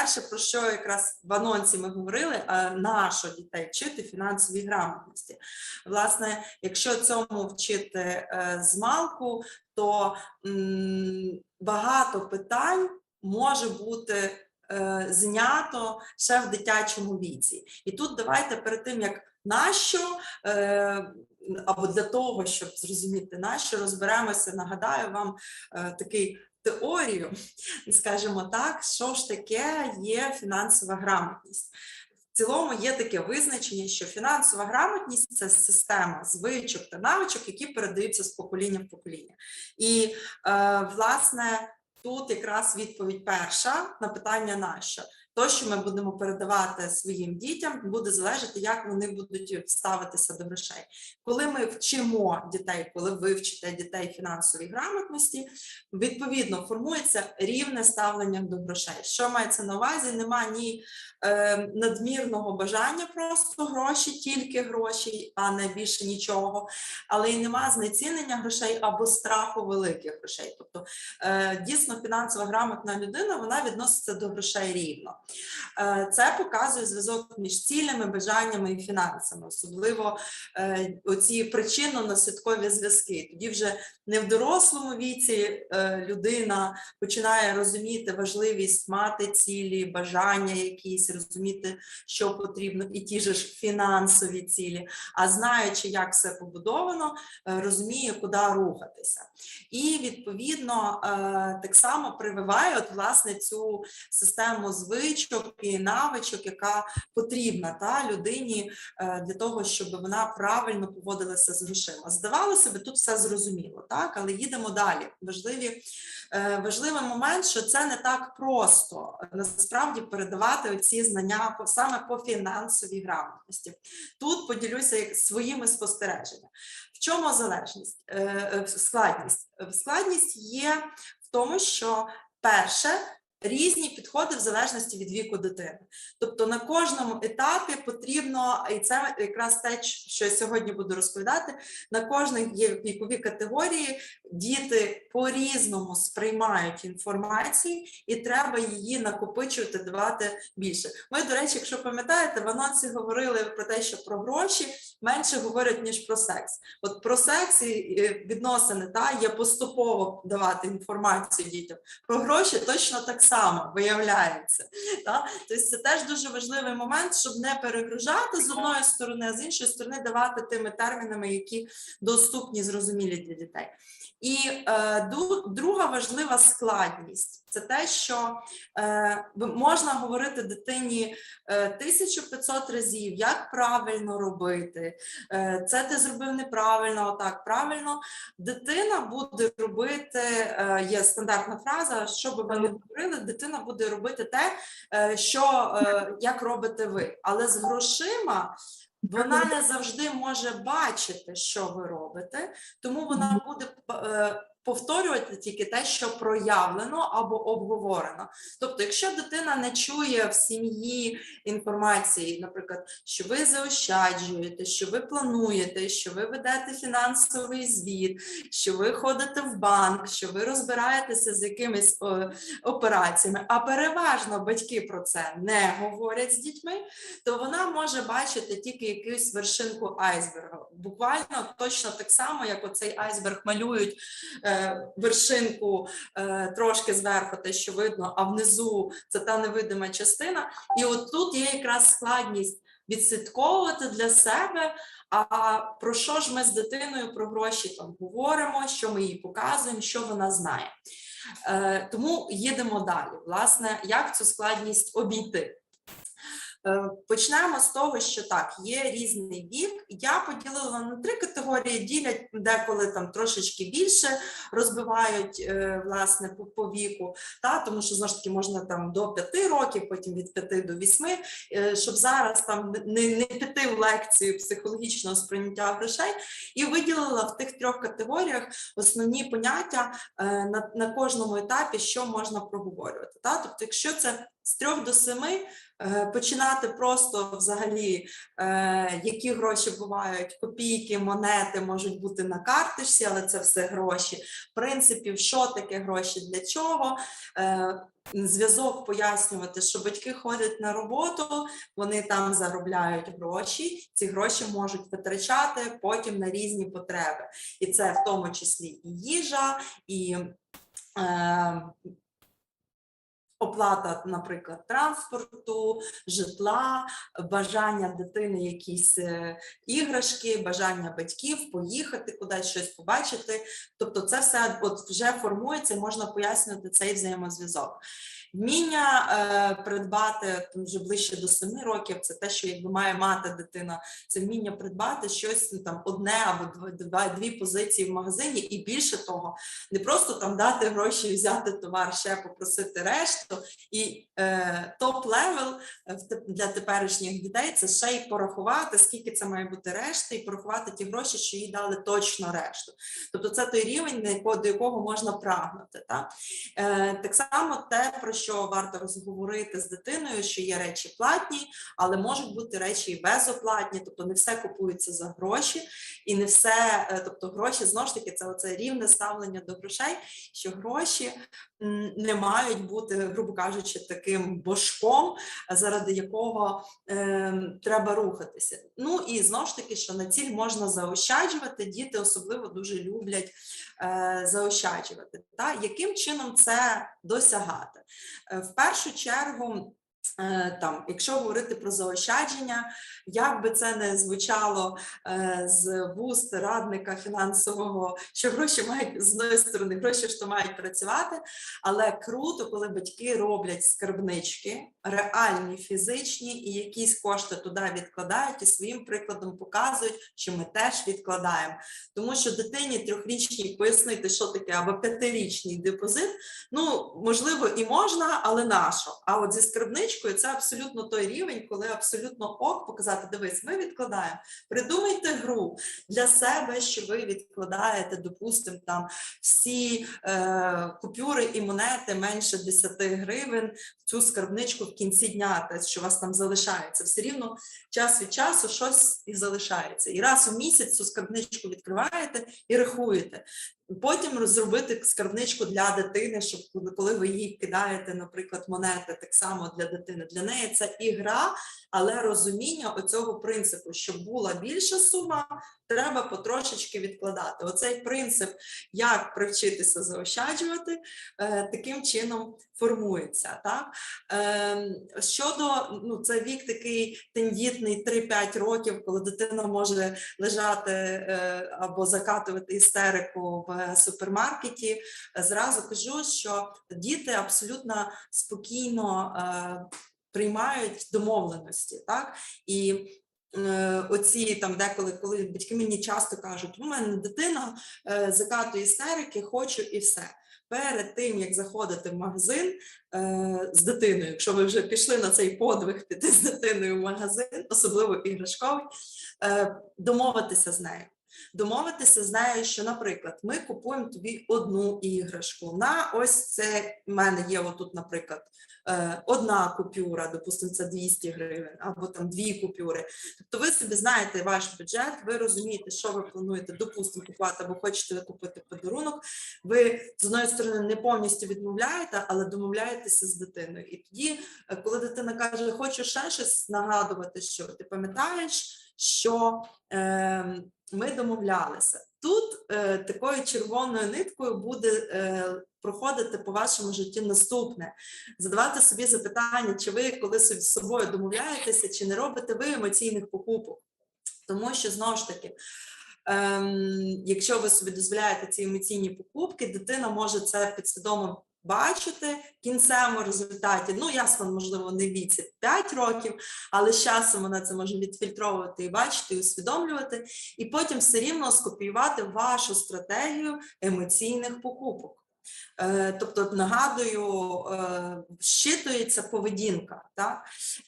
перше, про що якраз в анонсі ми говорили, е, нащо дітей вчити фінансовій грамотності. Власне, якщо цьому вчити е, з малку, то багато питань може бути е, знято ще в дитячому віці. І тут давайте перед тим, як нащо, е, або для того, щоб зрозуміти нащо, розберемося, нагадаю вам такий теорію, скажімо так, що ж таке є фінансова грамотність. В цілому є таке визначення, що фінансова грамотність це система звичок та навичок, які передаються з покоління в покоління. І, е, власне, тут якраз відповідь перша на питання нащо. То, що ми будемо передавати своїм дітям, буде залежати, як вони будуть ставитися до грошей. Коли ми вчимо дітей, коли ви вчите дітей фінансовій грамотності, відповідно формується рівне ставлення до грошей. Що мається на увазі? Нема ні е, надмірного бажання просто гроші, тільки гроші, а не більше нічого, але й нема знецінення грошей або страху великих грошей. Тобто е, дійсно фінансово грамотна людина вона відноситься до грошей рівно. Е, Це показує зв'язок між цілями, бажаннями і фінансами, особливо е, оці причинно-наслідкові зв'язки. Тоді вже не в дорослому віці е, людина починає розуміти важливість мати цілі, бажання якісь, розуміти, що потрібно, і ті ж фінансові цілі. А знаючи, як все побудовано, розуміє, куди рухатися. І відповідно так само прививає от, власне цю систему звичок і навичок, яка потрібна та людині е, для того, щоб вона правильно поводилася з грошима. Здавалося би, тут все зрозуміло, так але їдемо далі. Важливі, е, важливий момент, що це не так просто насправді передавати оці знання саме по фінансовій грамотності. Тут поділюся своїми спостереженнями. В чому залежність Е, е, складність? Е, Складність є в тому, що перше. Різні підходи в залежності від віку дитини. Тобто на кожному етапі потрібно, і це якраз те, що я сьогодні буду розповідати, на кожній є віковій категорії діти по-різному сприймають інформацію, і треба її накопичувати, давати більше. Ми, до речі, якщо пам'ятаєте, в анонсі говорили про те, що про гроші менше говорять, ніж про секс. От про секс і відносини та, є поступово давати інформацію дітям. Про гроші точно так само виявляється. Та? Тобто це теж дуже важливий момент, щоб не перегружати з одної сторони, а з іншої сторони давати тими термінами, які доступні, зрозумілі для дітей. І е, друга важлива складність це те, що е, можна говорити дитині е, 1500 разів, як правильно робити. Е, це ти зробив неправильно, отак правильно. Дитина буде робити, е, є стандартна фраза, що би ви не говорили, дитина буде робити те, е, що е, як робите ви. Але з грошима вона не завжди може бачити, що ви робите, тому вона буде е, повторювати тільки те, що проявлено або обговорено. Тобто, якщо дитина не чує в сім'ї інформації, наприклад, що ви заощаджуєте, що ви плануєте, що ви ведете фінансовий звіт, що ви ходите в банк, що ви розбираєтеся з якимись о, операціями, а переважно батьки про це не говорять з дітьми, то вона може бачити тільки якусь вершинку айсберга. Буквально точно так само, як оцей айсберг малюють е, вершинку е, трошки зверху, те, що видно, а внизу це та невидима частина. І от тут є якраз складність відслідковувати для себе. А про що ж ми з дитиною про гроші там говоримо, що ми їй показуємо, що вона знає. Е, тому їдемо далі. Власне, як цю складність обійти? Е, Почнемо з того, що так, є різний вік. Я поділила на три категорії, ділять деколи там трошечки більше розбивають е, власне по, по віку, та тому що знову ж таки можна там до 5 років, потім від 5 до 8, е, щоб зараз там не, не піти в лекцію психологічного сприйняття грошей, і виділила в тих трьох категоріях основні поняття на, на кожному етапі, що можна проговорювати. Та? Тобто, якщо це з трьох до семи е, починати просто взагалі, е, які гроші бувають, копійки, монети можуть бути на карточці, але це все гроші. Принципів, що таке гроші, для чого. Е, Зв'язок пояснювати, що батьки ходять на роботу, вони там заробляють гроші, ці гроші можуть витрачати потім на різні потреби. І це в тому числі і їжа, і оплата, наприклад, транспорту, житла, бажання дитини, якісь е, іграшки, бажання батьків поїхати кудись щось побачити. Тобто, це все от вже формується, можна пояснити цей взаємозв'язок. Вміння е, придбати там, вже ближче до 7 років, це те, що якби має мати дитина, це вміння придбати щось ну, там одне або два, дві позиції в магазині, і більше того, не просто там дати гроші, взяти товар, ще попросити решту. І е, топ-левел е, в те- для теперішніх дітей це ще й порахувати, скільки це має бути решти, і порахувати ті гроші, що їй дали точно решту. Тобто це той рівень, до якого можна прагнути. Так? Е, так само те, про що варто розговорити з дитиною, що є речі платні, але можуть бути речі і безоплатні, тобто не все купується за гроші, і не все, е, тобто гроші знову ж таки, це оце рівне ставлення до грошей, що гроші не мають бути, грубо кажучи, таким божком, заради якого е, треба рухатися. Ну і знову ж таки, що на ціль можна заощаджувати. Діти особливо дуже люблять е, заощаджувати. Та? Яким чином це досягати? Е, в першу чергу. Е, Там, якщо говорити про заощадження, як би це не звучало е, з вуст радника фінансового, що гроші мають з одної сторони, гроші то мають працювати, але круто, коли батьки роблять скарбнички, реальні, фізичні, і якісь кошти туди відкладають, і своїм прикладом показують, що ми теж відкладаємо. Тому що дитині трьохрічній пояснити, що таке або п'ятирічний депозит, ну можливо, і можна, але нащо? А от зі скарбничкою це абсолютно той рівень, коли абсолютно ок показати, дивись, ми відкладаємо. Придумайте гру для себе, що ви відкладаєте, допустимо, там всі е, купюри і монети менше 10 гривень в цю скарбничку в кінці дня, те, що у вас там залишається. Все рівно час від часу щось і залишається. І раз у місяць цю скарбничку відкриваєте і рахуєте. Потім зробити скарбничку для дитини, щоб коли- ви їй кидаєте, наприклад, монети, так само для дитини. Для неї це ігра, але розуміння оцього принципу, щоб була більша сума, треба потрошечки відкладати. Оцей принцип, як привчитися заощаджувати, е, таким чином формується. Так? Ем, Щодо ну, це вік такий тендітний 3-5 років, коли дитина може лежати е, або закатувати істерику в супермаркеті. Зразу кажу, що діти абсолютно спокійно е, приймають домовленості, так і. е, Оці там деколи, коли батьки мені часто кажуть, у мене дитина е, закатує істерики, хочу і все. Перед тим як заходити в магазин е, з дитиною, якщо ви вже пішли на цей подвиг піти з дитиною в магазин, особливо іграшковий, е, домовитися з нею. Домовитися з нею, що, наприклад, ми купуємо тобі одну іграшку. На ось це в мене є отут, наприклад, е, одна купюра, допустимо, це 200 гривень, або там дві купюри. Тобто ви собі знаєте ваш бюджет, ви розумієте, що ви плануєте, допустимо, купувати, або хочете купити подарунок. Ви з одної сторони не повністю відмовляєте, але домовляєтеся з дитиною. І тоді, е, коли дитина каже, хочу ще щось нагадувати, що ти пам'ятаєш, що е, ми домовлялися. Тут е, такою червоною ниткою буде е, проходити по вашому житті наступне, задавати собі запитання, чи ви коли собі з собою домовляєтеся, чи не робите ви емоційних покупок. Тому що знову ж таки, ем, якщо ви собі дозволяєте ці емоційні покупки, дитина може це підсвідомо бачити в кінцевому результаті. Ну, ясно, можливо, не віці 5 років, але з часом вона це може відфільтровувати і бачити, і усвідомлювати, і потім все рівно скопіювати вашу стратегію емоційних покупок. Е, Тобто, нагадую, е, щитується поведінка. Так?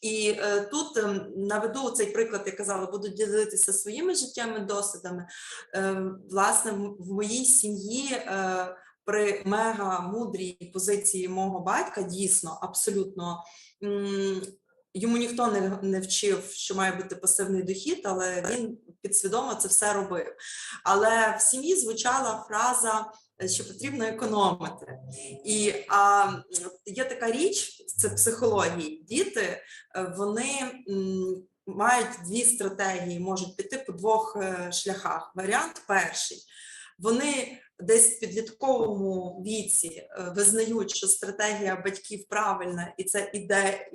І е, тут ем, наведу цей приклад, я казала, буду ділитися своїми життєвими досвідами. Власне, в- моїй сім'ї при мега мудрій позиції мого батька дійсно абсолютно йому ніхто не, не вчив, що має бути пасивний дохід, але він підсвідомо це все робив. Але в сім'ї звучала фраза, е, що потрібно економити. І а, є така річ, це психології. Діти е, вони мають дві стратегії, можуть піти по двох е, шляхах. Варіант перший. Вони десь в підлітковому віці е, визнають, що стратегія батьків правильна, і це іде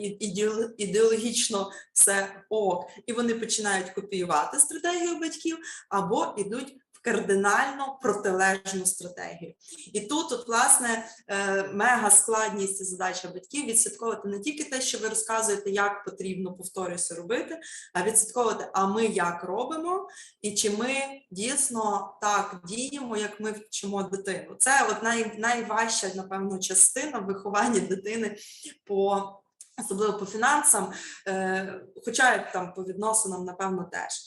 ідеологічно все ок, і вони починають копіювати стратегію батьків або йдуть кардинально протилежну стратегію. І тут, от, власне, е, мега складність і задача батьків відслідковувати не тільки те, що ви розказуєте, як потрібно повторюся робити, а відслідковувати, а ми як робимо, і чи ми дійсно так діємо, як ми вчимо дитину. Це от най, найважча, напевно, частина виховання дитини по. Особливо по фінансам, е, хоча й там по відносинам, напевно, теж.